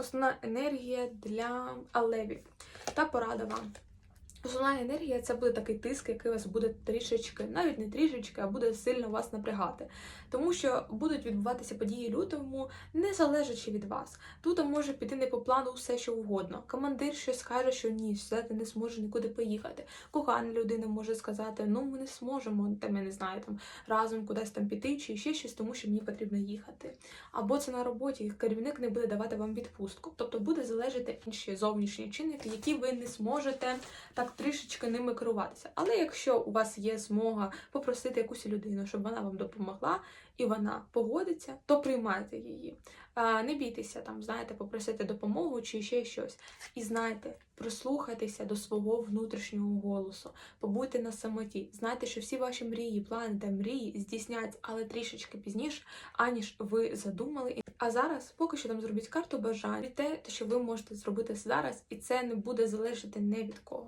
основна енергія для алевів та порада вам. Основна енергія це буде такий тиск, який вас буде трішечки, навіть не трішечки, а буде сильно вас напрягати. Тому що будуть відбуватися події лютому, не залежачи від вас. Тут може піти не по плану все, що угодно. Командир щось скаже, що ні, ти не зможе нікуди поїхати. Кохана людина може сказати, ну ми не зможемо, там я не знаю, там разом кудись там піти чи ще щось, тому що мені потрібно їхати. Або це на роботі, керівник не буде давати вам відпустку. Тобто буде залежати інші зовнішні чинники, які ви не зможете так трішечки ними керуватися. Але якщо у вас є змога попросити якусь людину, щоб вона вам допомогла, і вона погодиться, то приймайте її. Не бійтеся там, знаєте, попросити допомогу чи ще щось. І знайте, прислухайтеся до свого внутрішнього голосу, побудьте на самоті. Знайте, що всі ваші мрії, плани та мрії здійсняться, але трішечки пізніше, аніж ви задумали. А зараз поки що там зробіть карту бажань, те, що ви можете зробити зараз, і це не буде залежати не від кого.